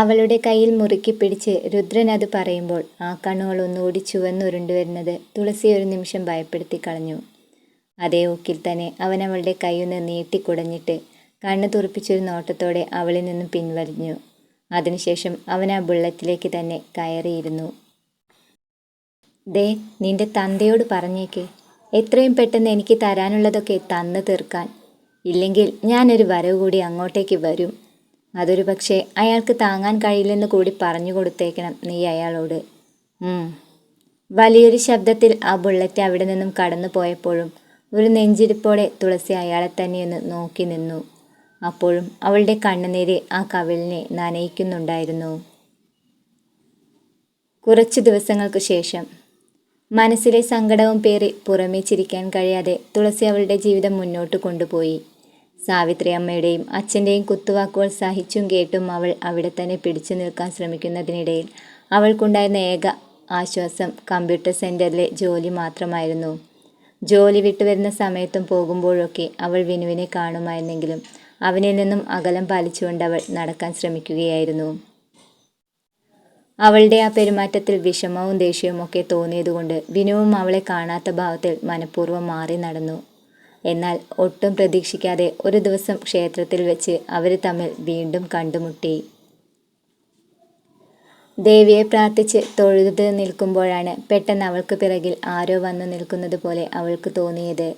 അവളുടെ കയ്യിൽ മുറുക്കി പിടിച്ച് രുദ്രൻ അത് പറയുമ്പോൾ ആ കണ്ണുകൾ ഒന്നുകൂടി ചുവന്നുരുണ്ടു വരുന്നത് തുളസി ഒരു നിമിഷം ഭയപ്പെടുത്തി കളഞ്ഞു. അതേ ഊക്കിൽ തന്നെ അവൻ അവളുടെ കൈയൊന്ന് നീട്ടിക്കുടഞ്ഞിട്ട് കണ്ണ് തുറപ്പിച്ചൊരു നോട്ടത്തോടെ അവളിൽ നിന്നും പിൻവലിഞ്ഞു. അതിനുശേഷം അവൻ ആ ബുള്ളറ്റിലേക്ക് തന്നെ കയറിയിരുന്നു. ദേ നിന്റെ തന്തയോട് പറഞ്ഞേക്ക്. എത്രയും പെട്ടെന്ന് എനിക്ക് തരാനുള്ളതൊക്കെ തന്നു തീർക്കാൻ. ഇല്ലെങ്കിൽ ഞാനൊരു വരവ് കൂടി അങ്ങോട്ടേക്ക് വരും. അതൊരു പക്ഷേ അയാൾക്ക് താങ്ങാൻ കഴിയില്ലെന്ന് കൂടി പറഞ്ഞു കൊടുത്തേക്കണം നീ അയാളോട്. വലിയൊരു ശബ്ദത്തിൽ ആ ബുള്ളറ്റ് അവിടെ നിന്നും കടന്നു പോയപ്പോഴും ഒരു നെഞ്ചിരിപ്പോടെ തുളസി അയാളെ തന്നെയൊന്ന് നോക്കി നിന്നു. അപ്പോഴും അവളുടെ കണ്ണുനീര് ആ കവിളിനെ നനയിക്കുന്നുണ്ടായിരുന്നു. കുറച്ച് ദിവസങ്ങൾക്കു ശേഷം മനസ്സിലെ സങ്കടവും പേറി പുറമേ ചിരിക്കാൻ കഴിയാതെ തുളസി അവളുടെ ജീവിതം മുന്നോട്ട് കൊണ്ടുപോയി. സാവിത്രി അമ്മയുടെയും അച്ഛന്റെയും കുത്തുവാക്കുകൾ സഹിച്ചും കേട്ടും അവൾ അവിടെ തന്നെ പിടിച്ചു നിൽക്കാൻ ശ്രമിക്കുന്നതിനിടയിൽ അവൾക്കുണ്ടായിരുന്ന ഏക ആശ്വാസം കമ്പ്യൂട്ടർ സെന്ററിലെ ജോലി മാത്രമായിരുന്നു. ജോലി വിട്ടുവരുന്ന സമയത്തും പോകുമ്പോഴൊക്കെ അവൾ വിനുവിനെ കാണുമായിരുന്നെങ്കിലും അവനിൽ നിന്നും അകലം പാലിച്ചുകൊണ്ട് അവൾ നടക്കാൻ ശ്രമിക്കുകയായിരുന്നു. അവളുടെ ആ പെരുമാറ്റത്തിൽ വിഷമവും ദേഷ്യവും ഒക്കെ തോന്നിയതുകൊണ്ട് വിനുവും അവളെ കാണാത്ത ഭാവത്തിൽ മനഃപൂർവം മാറി നടന്നു. എന്നാൽ ഒട്ടും പ്രതീക്ഷിക്കാതെ ഒരു ദിവസം ക്ഷേത്രത്തിൽ വെച്ച് അവർ തമ്മിൽ വീണ്ടും കണ്ടുമുട്ടി. ദേവിയെ പ്രാർത്ഥിച്ച് തൊഴുത് നിൽക്കുമ്പോഴാണ് പെട്ടെന്ന് അവൾക്ക് പിറകിൽ ആരോ വന്നു നിൽക്കുന്നത് പോലെ അവൾക്ക് തോന്നിയത്.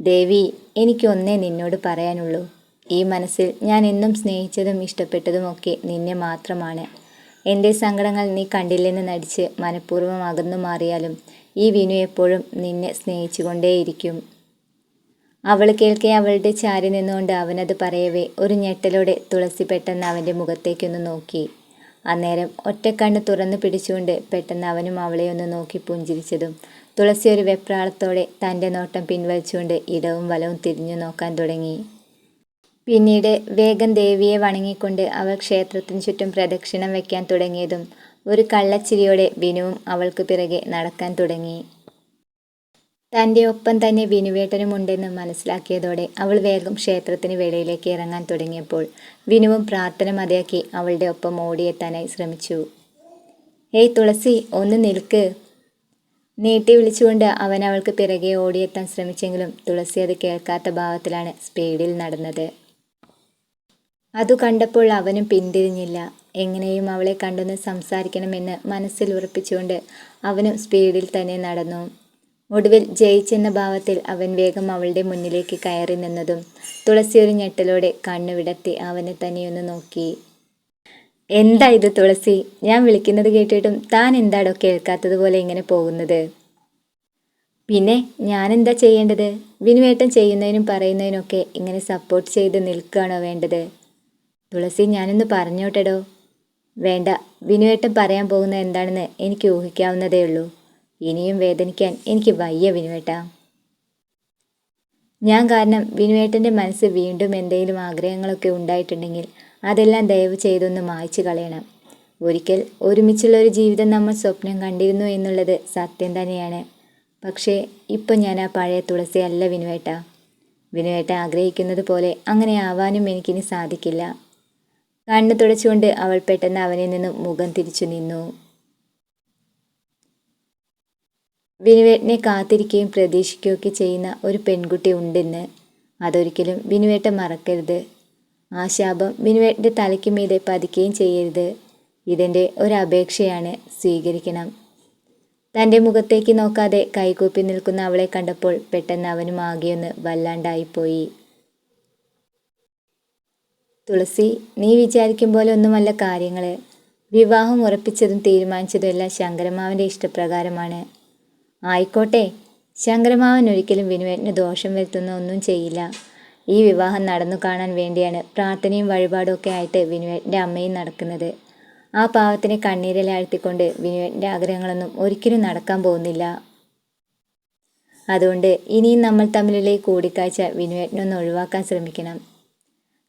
ദേവി എനിക്കൊന്നേ നിന്നോട് പറയാനുള്ളൂ. ഈ മനസ്സിൽ ഞാൻ എന്നും സ്നേഹിച്ചതും ഇഷ്ടപ്പെട്ടതുമൊക്കെ നിന്നെ മാത്രമാണ്. എന്റെ സങ്കടങ്ങൾ നീ കണ്ടില്ലെന്ന് നടിച്ച് മനഃപൂർവം അകന്നു മാറിയാലും ഈ വിനു എപ്പോഴും നിന്നെ സ്നേഹിച്ചുകൊണ്ടേയിരിക്കും. അവൾ കേൾക്കെ അവളുടെ ചാരി നിന്നുകൊണ്ട് അവനത് പറയവേ ഒരു ഞെട്ടലോടെ തുളസി പെട്ടെന്ന് അവന്റെ മുഖത്തേക്കൊന്ന് നോക്കി. അന്നേരം ഒറ്റക്കണ്ണ് തുറന്നു പിടിച്ചുകൊണ്ട് പെട്ടെന്ന് അവനും അവളെ ഒന്ന് നോക്കി പുഞ്ചിരിച്ചതും തുളസി ഒരു വെപ്രാളത്തോടെ തന്റെ നോട്ടം പിൻവലിച്ചുകൊണ്ട് ഇടവും വലവും തിരിഞ്ഞു നോക്കാൻ തുടങ്ങി. പിന്നീട് വേഗം ദേവിയെ വണങ്ങിക്കൊണ്ട് അവൾ ക്ഷേത്രത്തിന് ചുറ്റും പ്രദക്ഷിണം വയ്ക്കാൻ തുടങ്ങിയതും ഒരു കള്ളച്ചിരിയോടെ വിനുവും അവൾക്ക് പിറകെ നടക്കാൻ തുടങ്ങി. തന്റെ ഒപ്പം തന്നെ വിനുവേട്ടനും ഉണ്ടെന്ന് മനസ്സിലാക്കിയതോടെ അവൾ വേഗം ക്ഷേത്രത്തിന് വെളിയിലേക്ക് ഇറങ്ങാൻ തുടങ്ങിയപ്പോൾ വിനുവും പ്രാർത്ഥന മതിയാക്കി അവളുടെ ഒപ്പം ഓടിയെത്താനായി ശ്രമിച്ചു. ഏയ് തുളസി ഒന്ന് നിൽക്ക്. നീട്ടി വിളിച്ചുകൊണ്ട് അവൻ അവൾക്ക് പിറകെ ഓടിയെത്താൻ ശ്രമിച്ചെങ്കിലും തുളസി അത് കേൾക്കാത്ത ഭാവത്തിലാണ് സ്പീഡിൽ നടന്നത്. അതു കണ്ടപ്പോൾ അവനും പിന്തിരിഞ്ഞില്ല. എങ്ങനെയും അവളെ കണ്ടൊന്ന് സംസാരിക്കണമെന്ന് മനസ്സിൽ ഉറപ്പിച്ചുകൊണ്ട് അവനും സ്പീഡിൽ തന്നെ നടന്നു. ഒടുവിൽ ജയിച്ചെന്ന ഭാവത്തിൽ അവൻ വേഗം അവളുടെ മുന്നിലേക്ക് കയറി നിന്നതും തുളസി ഒരു ഞെട്ടലോടെ കണ്ണു വിടർത്തി അവനെ തന്നെയൊന്ന് നോക്കി. എന്താ ഇത് തുളസി? ഞാൻ വിളിക്കുന്നത് കേട്ടിട്ടും താൻ എന്താടോ കേൾക്കാത്തതുപോലെ ഇങ്ങനെ പോകുന്നത്? പിന്നെ ഞാൻ എന്താ ചെയ്യേണ്ടത്? വിനുവേട്ടം ചെയ്യുന്നതിനും പറയുന്നതിനൊക്കെ ഇങ്ങനെ സപ്പോർട്ട് ചെയ്ത് നിൽക്കുകയാണോ വേണ്ടത്? തുളസി ഞാനൊന്ന് പറഞ്ഞോട്ടെടോ. വേണ്ട വിനുവേട്ടം പറയാൻ പോകുന്നത് എന്താണെന്ന് എനിക്ക് ഊഹിക്കാവുന്നതേ ഉള്ളൂ. ഇനിയും വേദനിക്കാൻ എനിക്ക് വയ്യ വിനുവേട്ട. ഞാൻ കാരണം വിനുവേട്ടന്റെ മനസ്സ് വീണ്ടും എന്തെങ്കിലും ആഗ്രഹങ്ങളൊക്കെ ഉണ്ടായിട്ടുണ്ടെങ്കിൽ അതെല്ലാം ദയവ് ചെയ്തൊന്ന് മായ്ച്ചു കളയണം. ഒരിക്കൽ ഒരുമിച്ചുള്ള ഒരു ജീവിതം നമ്മൾ സ്വപ്നം കണ്ടിരുന്നു എന്നുള്ളത് സത്യം തന്നെയാണ്. പക്ഷേ ഇപ്പം ഞാൻ ആ പഴയ തുളസി അല്ല വിനുവേട്ട. വിനുവേട്ട ആഗ്രഹിക്കുന്നത് പോലെ അങ്ങനെ ആവാനും എനിക്കിനി സാധിക്കില്ല. കണ്ണു തുടച്ചുകൊണ്ട് അവൾ പെട്ടെന്ന് അവനിൽ നിന്നും മുഖം തിരിച്ചു നിന്നു. വിനുവേട്ടനെ കാത്തിരിക്കുകയും പ്രതീക്ഷിക്കുകയൊക്കെ ചെയ്യുന്ന ഒരു പെൺകുട്ടി ഉണ്ടെന്ന് അതൊരിക്കലും വിനുവേട്ടൻ മറക്കരുത്. ആ ശാപം വിനുവേട്ടന്റെ തലയ്ക്ക് മീതെ പതിക്കുകയും ചെയ്യരുത്. ഇതിന്റെ ഒരപേക്ഷയാണ്. സ്വീകരിക്കണം. തന്റെ മുഖത്തേക്ക് നോക്കാതെ കൈകൂപ്പി നിൽക്കുന്ന അവളെ കണ്ടപ്പോൾ പെട്ടെന്ന് അവനും ആകെയൊന്ന് വല്ലാണ്ടായിപ്പോയി. തുളസി നീ വിചാരിക്കും പോലെ ഒന്നുമല്ല കാര്യങ്ങൾ വിവാഹം ഉറപ്പിച്ചതും തീരുമാനിച്ചതും എല്ലാം ശങ്കരമാവന്റെ ഇഷ്ടപ്രകാരമാണ്. ആയിക്കോട്ടെ. ശങ്കരമാവൻ ഒരിക്കലും വിനുവേട്ടന് ദോഷം വരുത്തുന്ന ഒന്നും ചെയ്യില്ല. ഈ വിവാഹം നടന്നു കാണാൻ വേണ്ടിയാണ് പ്രാർത്ഥനയും വഴിപാടും ഒക്കെ ആയിട്ട് വിനുവേട്ടന്റെ അമ്മയും നടക്കുന്നത്. ആ പാവത്തിനെ കണ്ണീരിലാഴ്ത്തിക്കൊണ്ട് വിനുവേട്ടന്റെ ആഗ്രഹങ്ങളൊന്നും ഒരിക്കലും നടക്കാൻ പോകുന്നില്ല. അതുകൊണ്ട് ഇനിയും നമ്മൾ തമ്മിലുള്ള ഈ കൂടിക്കാഴ്ച വിനുവേട്ടനൊന്ന് ഒഴിവാക്കാൻ ശ്രമിക്കണം.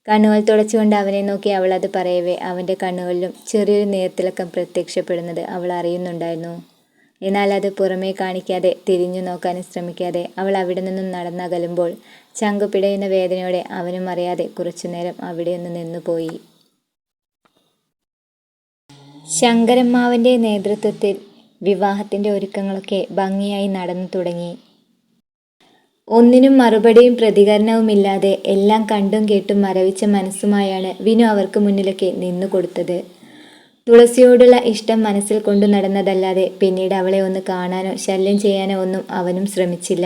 കണ്ണുകൾ തുടച്ചുകൊണ്ട് അവനെ നോക്കി അവൾ അത് പറയവേ അവന്റെ കണ്ണുകളിലും ചെറിയൊരു നീർത്തിളക്കം പ്രത്യക്ഷപ്പെടുന്നത് അവൾ അറിയുന്നുണ്ടായിരുന്നു. എന്നാൽ അത് പുറമേ കാണിക്കാതെ തിരിഞ്ഞു നോക്കാനും ശ്രമിക്കാതെ അവൾ അവിടെ നിന്നും നടന്നകലുമ്പോൾ ചങ്ക് പിടയുന്ന വേദനയോടെ അവനും അറിയാതെ കുറച്ചുനേരം അവിടെ നിന്ന് നിന്നുപോയി ശങ്കരമ്മാവന്റെ നേതൃത്വത്തിൽ വിവാഹത്തിന്റെ ഒരുക്കങ്ങളൊക്കെ ഭംഗിയായി നടന്നു തുടങ്ങി. ഒന്നിനും മറുപടിയും പ്രതികരണവുമില്ലാതെ എല്ലാം കണ്ടും കേട്ടും മരവിച്ച മനസ്സുമായാണ് വിനു അവർക്ക് മുന്നിലൊക്കെ നിന്നു കൊടുത്തത് തുളസിയോടുള്ള ഇഷ്ടം മനസ്സിൽ കൊണ്ടു നടന്നതല്ലാതെ പിന്നീട് അവളെ ഒന്ന് കാണാനോ ശല്യം ചെയ്യാനോ ഒന്നും അവനും ശ്രമിച്ചില്ല.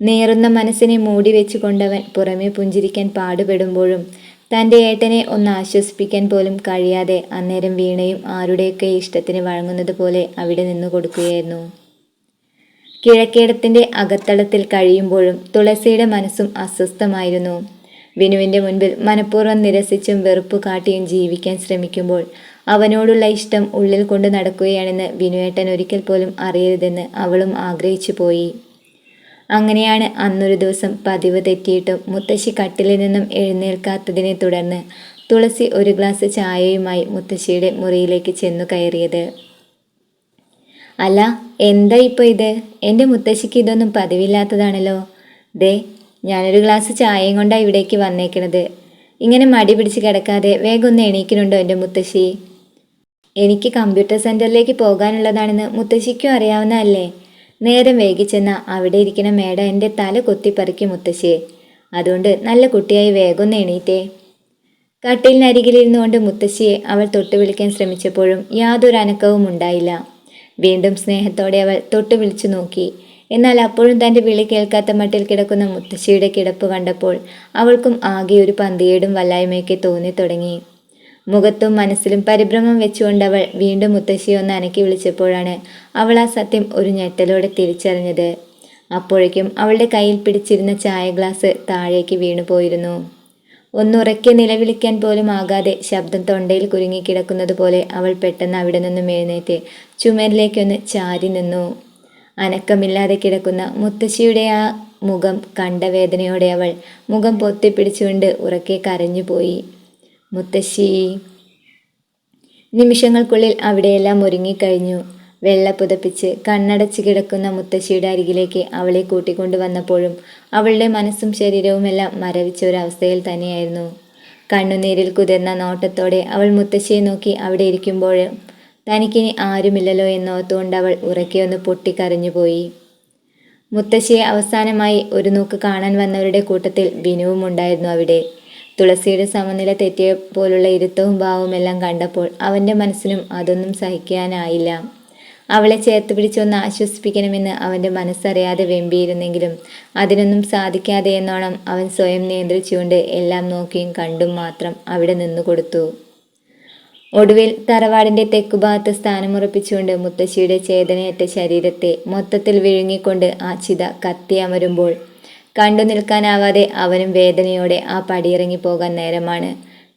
നേറുന്ന മനസ്സിനെ മൂടി വെച്ചുകൊണ്ടവൻ പുറമേ പുഞ്ചിരിക്കാൻ പാടുപെടുമ്പോഴും തന്റെ ഏട്ടനെ ഒന്ന് ആശ്വസിപ്പിക്കാൻ പോലും കഴിയാതെ അന്നേരം വീണയും ആരുടെയൊക്കെ ഇഷ്ടത്തിന് വഴങ്ങുന്നത് പോലെ അവിടെ നിന്നു കൊടുക്കുകയായിരുന്നു. കിഴക്കേടത്തിന്റെ അകത്തളത്തിൽ കഴിയുമ്പോഴും തുളസിയുടെ മനസ്സും അസ്വസ്ഥമായിരുന്നു. വിനുവിന്റെ മുൻപിൽ മനഃപൂർവം നിരസിച്ചും വെറുപ്പ് കാട്ടിയും ജീവിക്കാൻ ശ്രമിക്കുമ്പോൾ അവനോടുള്ള ഇഷ്ടം ഉള്ളിൽ കൊണ്ട് നടക്കുകയാണെന്ന് വിനുവേട്ടൻ ഒരിക്കൽ പോലും അറിയരുതെന്ന് അവളും ആഗ്രഹിച്ചു പോയി. അങ്ങനെയാണ് അന്നൊരു ദിവസം പതിവ് തെറ്റിയിട്ടും മുത്തശ്ശി കട്ടിലിൽ നിന്നും എഴുന്നേൽക്കാത്തതിനെ തുടർന്ന് തുളസി ഒരു ഗ്ലാസ് ചായയുമായി മുത്തശ്ശിയുടെ മുറിയിലേക്ക് ചെന്നു കയറിയത്. അല്ല എന്താ ഇപ്പോൾ ഇത്? എന്റെ മുത്തശ്ശിക്ക് ഇതൊന്നും പതിവില്ലാത്തതാണല്ലോ. ദേ ഞാനൊരു ഗ്ലാസ് ചായയും കൊണ്ടാണ് ഇവിടേക്ക് വന്നേക്കണത്. ഇങ്ങനെ മടി പിടിച്ച് കിടക്കാതെ വേഗം ഒന്ന് എണീക്കുന്നുണ്ടോ എന്റെ മുത്തശ്ശി? എനിക്ക് കമ്പ്യൂട്ടർ സെന്ററിലേക്ക് പോകാനുള്ളതാണെന്ന് മുത്തശ്ശിക്കും അറിയാവുന്നതല്ലേ? നേരം വൈകി ചെന്ന അവിടെ ഇരിക്കുന്ന മേട എന്റെ തല കൊത്തിപ്പറിക്കും മുത്തശ്ശിയെ. അതുകൊണ്ട് നല്ല കുട്ടിയായി വേഗം എണീറ്റേ. കട്ടിലിനരികിലിരുന്നുകൊണ്ട് മുത്തശ്ശിയെ അവൾ തൊട്ടു വിളിക്കാൻ ശ്രമിച്ചപ്പോഴും യാതൊരു അനക്കവും ഉണ്ടായില്ല. വീണ്ടും സ്നേഹത്തോടെ അവൾ തൊട്ടു വിളിച്ചു നോക്കി. എന്നാൽ അപ്പോഴും തന്റെ വിളി കേൾക്കാത്ത മട്ടിൽ കിടക്കുന്ന മുത്തശ്ശിയുടെ കിടപ്പ് കണ്ടപ്പോൾ അവൾക്കും ആകെ ഒരു പന്തിയേടും വല്ലായ്മയൊക്കെ തോന്നി തുടങ്ങി മുഖത്തും മനസ്സിലും പരിഭ്രമം വെച്ചുകൊണ്ട് അവൾ വീണ്ടും മുത്തശ്ശിയെ ഒന്ന് അനക്കി വിളിച്ചപ്പോഴാണ് അവൾ ആ സത്യം ഒരു ഞെട്ടലോടെ തിരിച്ചറിഞ്ഞത്. അപ്പോഴേക്കും അവളുടെ കയ്യിൽ പിടിച്ചിരുന്ന ചായ ഗ്ലാസ് താഴേക്ക് വീണുപോയിരുന്നു ഒന്നുറക്കെ നിലവിളിക്കാൻ പോലും ആകാതെ ശബ്ദം തൊണ്ടയിൽ കുരുങ്ങിക്കിടക്കുന്നത് പോലെ അവൾ പെട്ടെന്ന് അവിടെ നിന്നും എഴുന്നേറ്റ് ചുമരിലേക്കൊന്ന് ചാരി നിന്നു. അനക്കമില്ലാതെ കിടക്കുന്ന മുത്തശ്ശിയുടെ ആ മുഖം കണ്ട വേദനയോടെ അവൾ മുഖം പൊത്തിപ്പിടിച്ചുകൊണ്ട് ഉറക്കെ കരഞ്ഞുപോയി. മുത്തശ്ശി. നിമിഷങ്ങൾക്കുള്ളിൽ അവിടെയെല്ലാം ഒരുങ്ങിക്കഴിഞ്ഞു. വെള്ള പുതപ്പിച്ച് കണ്ണടച്ച് കിടക്കുന്ന മുത്തശ്ശിയുടെ അരികിലേക്ക് അവളെ കൂട്ടിക്കൊണ്ടു വന്നപ്പോഴും അവളുടെ മനസ്സും ശരീരവും ശരീരവുമെല്ലാം മരവിച്ച ഒരവസ്ഥയിൽ തന്നെയായിരുന്നു. കണ്ണുനീരിൽ കുതിർന്ന നോട്ടത്തോടെ അവൾ മുത്തശ്ശിയെ നോക്കി അവിടെ ഇരിക്കുമ്പോൾ തനിക്കിനി ആരുമില്ലല്ലോ എന്നോർത്തുകൊണ്ട് അവൾ ഉറക്കെയൊന്ന് പൊട്ടിക്കരഞ്ഞുപോയി മുത്തശ്ശിയെ അവസാനമായി ഒരു നോക്ക് കാണാൻ വന്നവരുടെ കൂട്ടത്തിൽ ബിനുവും ഉണ്ടായിരുന്നു അവിടെ. തുളസിയുടെ സമനില തെറ്റിയ പോലുള്ള ഇരുത്തവും ഭാവവുമെല്ലാം കണ്ടപ്പോൾ അവന്റെ മനസ്സിനും അതൊന്നും സഹിക്കാനായില്ല. അവളെ ചേർത്ത് പിടിച്ചൊന്ന് ആശ്വസിപ്പിക്കണമെന്ന് അവന്റെ മനസ്സറിയാതെ വെമ്പിയിരുന്നെങ്കിലും അതിനൊന്നും സാധിക്കാതെ എന്നോണം അവൻ സ്വയം നിയന്ത്രിച്ചുകൊണ്ട് എല്ലാം നോക്കിയും കണ്ടും മാത്രം അവിടെ നിന്നു കൊടുത്തു. ഒടുവിൽ തറവാടിന്റെ തെക്കുഭാഗത്ത് സ്ഥാനമുറപ്പിച്ചുകൊണ്ട് മുത്തശ്ശിയുടെ ചേതനയറ്റ ശരീരത്തെ മൊത്തത്തിൽ വിഴുങ്ങിക്കൊണ്ട് ആ ചിത കത്തി അമരുമ്പോൾ കണ്ടു നിൽക്കാനാവാതെ അവനും വേദനയോടെ ആ പടിയിറങ്ങി പോകാൻ നേരമാണ്.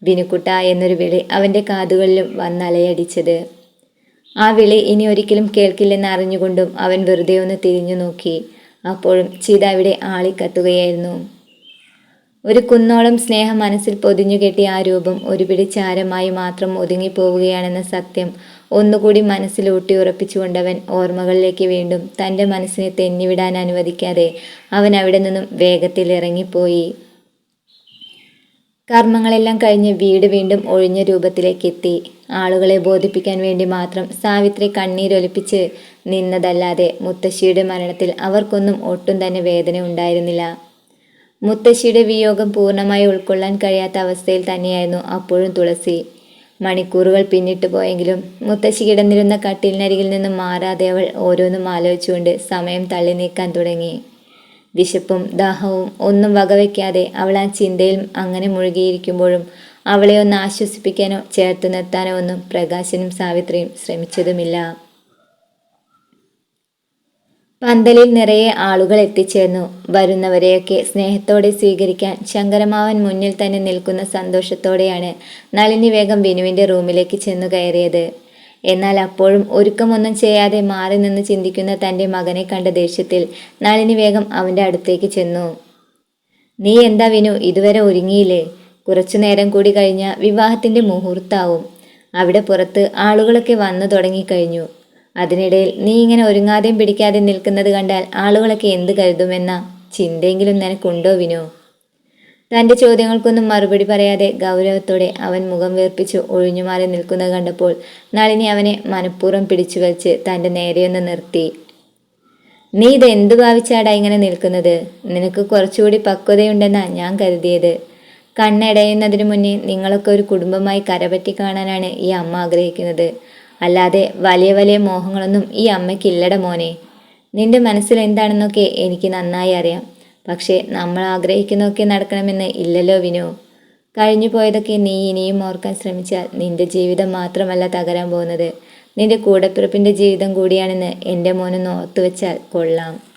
ബിനുക്കുട്ട എന്നൊരു വിളി അവന്റെ കാതുകളിലും വന്നലയടിച്ചത് ആ വിളി ഇനി ഒരിക്കലും കേൾക്കില്ലെന്ന് അറിഞ്ഞുകൊണ്ടും അവൻ വെറുതെ ഒന്ന് തിരിഞ്ഞു നോക്കി. അപ്പോഴും ചീത അവിടെ ആളിക്കത്തുകയായിരുന്നു. ഒരു കുന്നോളം സ്നേഹം മനസ്സിൽ പൊതിഞ്ഞു കെട്ടിയ ആ രൂപം ഒരു പിടി ചാരമായി മാത്രം ഒതുങ്ങിപ്പോവുകയാണെന്ന സത്യം ഒന്നുകൂടി മനസ്സിൽ ഊട്ടി ഉറപ്പിച്ചുകൊണ്ടവൻ ഓർമ്മകളിലേക്ക് വീണ്ടും തന്റെ മനസ്സിനെ തെന്നിവിടാൻ അനുവദിക്കാതെ അവൻ അവിടെ നിന്നും വേഗത്തിൽ ഇറങ്ങിപ്പോയി കർമ്മങ്ങളെല്ലാം കഴിഞ്ഞ് വീട് വീണ്ടും ഒഴിഞ്ഞ രൂപത്തിലേക്ക് എത്തി ആളുകളെ ബോധിപ്പിക്കാൻ വേണ്ടി മാത്രം സാവിത്രി കണ്ണീരൊലിപ്പിച്ച് നിന്നതല്ലാതെ മുത്തശ്ശിയുടെ മരണത്തിൽ അവർക്കൊന്നും ഒട്ടും തന്നെ വേദന ഉണ്ടായിരുന്നില്ല. മുത്തശ്ശിയുടെ വിയോഗം പൂർണമായി ഉൾക്കൊള്ളാൻ കഴിയാത്ത അവസ്ഥയിൽ തന്നെയായിരുന്നു അപ്പോഴും തുളസി. മണിക്കൂറുകൾ പിന്നിട്ടു പോയെങ്കിലും മുത്തശ്ശി കിടന്നിരുന്ന കട്ടിലിനരികിൽ നിന്നും മാറാതെ അവൾ ഓരോന്നും ആലോചിച്ചുകൊണ്ട് സമയം തള്ളി നീക്കാൻ തുടങ്ങി. വിശപ്പും ദാഹവും ഒന്നും വകവയ്ക്കാതെ അവൾ ആ ചിന്തയിൽ അങ്ങനെ മുഴുകിയിരിക്കുമ്പോഴും അവളെ ഒന്ന് ആശ്വസിപ്പിക്കാനോ ചേർത്ത് നിർത്താനോ ഒന്നും പ്രകാശനും സാവിത്രിയും ശ്രമിച്ചതുമില്ല. പന്തലിൽ നിറയെ ആളുകൾ എത്തിച്ചേർന്നു. വരുന്നവരെയൊക്കെ സ്നേഹത്തോടെ സ്വീകരിക്കാൻ ശങ്കരമാവൻ മുന്നിൽ തന്നെ നിൽക്കുന്ന സന്തോഷത്തോടെയാണ് നളിനി വേഗം ബിനുവിന്റെ റൂമിലേക്ക് ചെന്നു കയറിയത്. എന്നാൽ അപ്പോഴും ഒരുക്കമൊന്നും ചെയ്യാതെ മാറി നിന്ന് ചിന്തിക്കുന്ന തന്റെ മകനെ കണ്ട ദേഷ്യത്തിൽ നളിനി വേഗം അവന്റെ അടുത്തേക്ക് ചെന്നു. നീ എന്താ വിനു ഇതുവരെ ഒരുങ്ങിയില്ലേ? കുറച്ചു നേരം കൂടി കഴിഞ്ഞ വിവാഹത്തിന്റെ മുഹൂർത്താവും. അവിടെ പുറത്ത് ആളുകളൊക്കെ വന്നു തുടങ്ങിക്കഴിഞ്ഞു. അതിനിടയിൽ നീ ഇങ്ങനെ ഒരുങ്ങാതെയും പിടിക്കാതെ നിൽക്കുന്നത് കണ്ടാൽ ആളുകളൊക്കെ എന്ത് കരുതുമെന്ന ചിന്തയെങ്കിലും നിനക്കുണ്ടോ വിനോ? തന്റെ ചോദ്യങ്ങൾക്കൊന്നും മറുപടി പറയാതെ ഗൗരവത്തോടെ അവൻ മുഖം വീർപ്പിച്ച് ഒഴിഞ്ഞുമാറി നിൽക്കുന്നത് കണ്ടപ്പോൾ നളിനി അവനെ മനഃപൂർവം പിടിച്ചു വലിച്ച് തന്റെ നേരെയൊന്ന് നിർത്തി. നീ ഇത് എന്ത് ഭാവിച്ചാടാ ഇങ്ങനെ നിൽക്കുന്നത്? നിനക്ക് കുറച്ചുകൂടി പക്വതയുണ്ടെന്നാണ് ഞാൻ കരുതിയത്. കണ്ണടയുന്നതിന് മുന്നേ നിങ്ങളൊക്കെ ഒരു കുടുംബമായി കരപറ്റി കാണാനാണ് ഈ അമ്മ ആഗ്രഹിക്കുന്നത്. അല്ലാതെ വലിയ വലിയ മോഹങ്ങളൊന്നും ഈ അമ്മയ്ക്കില്ലട മോനെ. നിന്റെ മനസ്സിൽ എന്താണെന്നൊക്കെ എനിക്ക് നന്നായി അറിയാം. പക്ഷേ നമ്മൾ ആഗ്രഹിക്കുന്നതൊക്കെ നടക്കണമെന്ന് ഇല്ലല്ലോ വിനു. കഴിഞ്ഞു പോയതൊക്കെ നീ ഇനിയും ഓർക്കാൻ ശ്രമിച്ചാൽ നിന്റെ ജീവിതം മാത്രമല്ല തകരാൻ പോകുന്നത്. നിന്റെ കൂടപ്പിറപ്പിന്റെ ജീവിതം കൂടിയാണെന്ന് എന്റെ മോനൊന്ന് ഓർത്തു വെച്ചാൽ കൊള്ളാം.